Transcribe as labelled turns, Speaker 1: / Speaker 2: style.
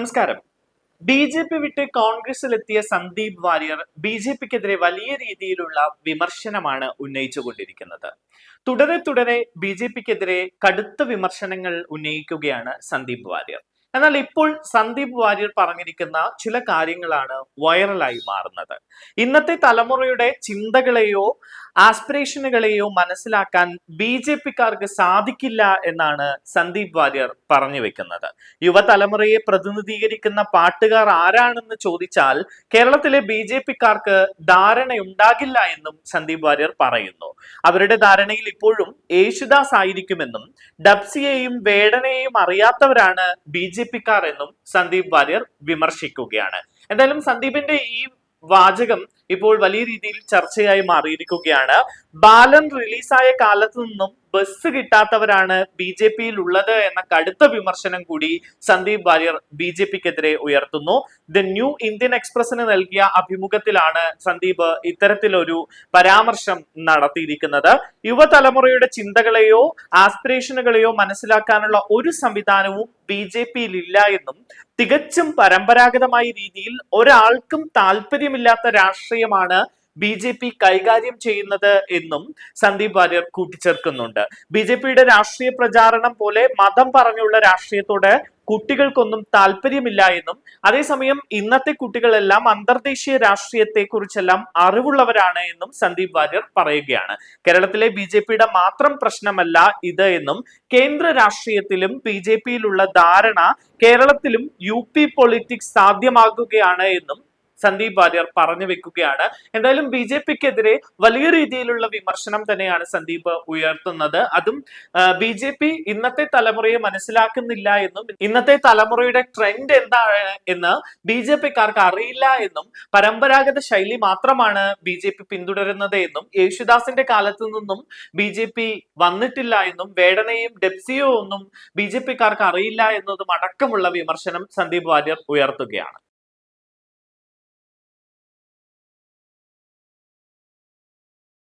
Speaker 1: നമസ്കാരം. B J P വിട്ട് കോൺഗ്രസിലെത്തിയ സന്ദീപ് വാര്യർ ബി ജെ പിക്കെതിരെ വലിയ രീതിയിലുള്ള വിമർശനമാണ് ഉന്നയിച്ചുകൊണ്ടിരിക്കുന്നത്. തുടരെ തുടരെ ബി ജെ പിക്കെതിരെ കടുത്ത വിമർശനങ്ങൾ ഉന്നയിക്കുകയാണ് സന്ദീപ് വാര്യർ. എന്നാൽ ഇപ്പോൾ സന്ദീപ് വാര്യർ പറഞ്ഞിരിക്കുന്ന ചില കാര്യങ്ങളാണ് വൈറലായി മാറുന്നത്. ഇന്നത്തെ തലമുറയുടെ ചിന്തകളെയോ ആസ്പിറേഷനുകളെയോ മനസ്സിലാക്കാൻ ബി ജെ പിക്കാർക്ക് സാധിക്കില്ല എന്നാണ് സന്ദീപ് വാര്യർ പറഞ്ഞു വെക്കുന്നത്. യുവതലമുറയെ പ്രതിനിധീകരിക്കുന്ന പാട്ടുകാർ ആരാണെന്ന് ചോദിച്ചാൽ കേരളത്തിലെ ബി ജെ പിക്കാർക്ക് ധാരണയുണ്ടാകില്ല എന്നും സന്ദീപ് വാര്യർ പറയുന്നു. അവരുടെ ധാരണയിൽ ഇപ്പോഴും യേശുദാസ് ആയിരിക്കുമെന്നും ഡബ്സിയെയും വേടനെയും അറിയാത്തവരാണ് ബി ജെ പിക്കാർ എന്നും സന്ദീപ് വാര്യർ വിമർശിക്കുകയാണ്. എന്തായാലും സന്ദീപിന്റെ ഈ വാചകം ഇപ്പോൾ വലിയ രീതിയിൽ ചർച്ചയായി മാറിയിരിക്കുകയാണ്. ബാലൻ റിലീസായ കാലത്ത് നിന്നും ബസ് കിട്ടാത്തവരാണ് ബി ജെ പിയിൽ ഉള്ളത് എന്ന കടുത്ത വിമർശനം കൂടി സന്ദീപ് വാര്യർ ബി ജെ പിക്കെതിരെ ഉയർത്തുന്നു. ദ ന്യൂ ഇന്ത്യൻ എക്സ്പ്രസിന് നൽകിയ അഭിമുഖത്തിലാണ് സന്ദീപ് ഇത്തരത്തിലൊരു പരാമർശം നടത്തിയിരിക്കുന്നത്. യുവതലമുറയുടെ ചിന്തകളെയോ ആസ്പിറേഷനുകളെയോ മനസ്സിലാക്കാനുള്ള ഒരു സംവിധാനവും ബി ജെ പിയിൽ ഇല്ല എന്നും തികച്ചും പരമ്പരാഗതമായ രീതിയിൽ ഒരാൾക്കും താല്പര്യമില്ലാത്ത രാഷ്ട്രീയമാണ് ബി ജെ പി കൈകാര്യം ചെയ്യുന്നത് എന്നും സന്ദീപ് വാര്യർ കൂട്ടിച്ചേർക്കുന്നുണ്ട്. ബി ജെ പിയുടെ രാഷ്ട്രീയ പ്രചാരണം പോലെ മതം പറഞ്ഞുള്ള രാഷ്ട്രീയത്തോട് കുട്ടികൾക്കൊന്നും താല്പര്യമില്ല എന്നും അതേസമയം ഇന്നത്തെ കുട്ടികളെല്ലാം അന്തർദേശീയ രാഷ്ട്രീയത്തെ കുറിച്ചെല്ലാം അറിവുള്ളവരാണ് എന്നും സന്ദീപ് വാര്യർ പറയുകയാണ്. കേരളത്തിലെ ബി ജെ പിയുടെ മാത്രം പ്രശ്നമല്ല ഇത് എന്നും കേന്ദ്ര രാഷ്ട്രീയത്തിലും ബി ജെ പിയിലുള്ള ധാരണ കേരളത്തിലും യു പി പൊളിറ്റിക്സ് സാധ്യമാകുകയാണ് എന്നും സന്ദീപ് വാര്യർ പറഞ്ഞു വെക്കുകയാണ്. എന്തായാലും ബി ജെ പിക്കെതിരെ വലിയ രീതിയിലുള്ള വിമർശനം തന്നെയാണ് സന്ദീപ് ഉയർത്തുന്നത്. അതും ബി ജെ പി ഇന്നത്തെ തലമുറയെ മനസ്സിലാക്കുന്നില്ല എന്നും ഇന്നത്തെ തലമുറയുടെ ട്രെൻഡ് എന്താണ് എന്ന് ബി ജെ പിക്കാർക്ക് അറിയില്ല എന്നും പരമ്പരാഗത ശൈലി മാത്രമാണ് ബി ജെ പി പിന്തുടരുന്നത് എന്നും യേശുദാസിന്റെ കാലത്തു നിന്നും ബി ജെ പി വന്നിട്ടില്ല എന്നും വേടനയും ഡെപ്സിയോ ഒന്നും ബി ജെ പിക്കാർക്ക് അറിയില്ല എന്നതും അടക്കമുള്ള വിമർശനം സന്ദീപ് വാര്യർ ഉയർത്തുകയാണ്.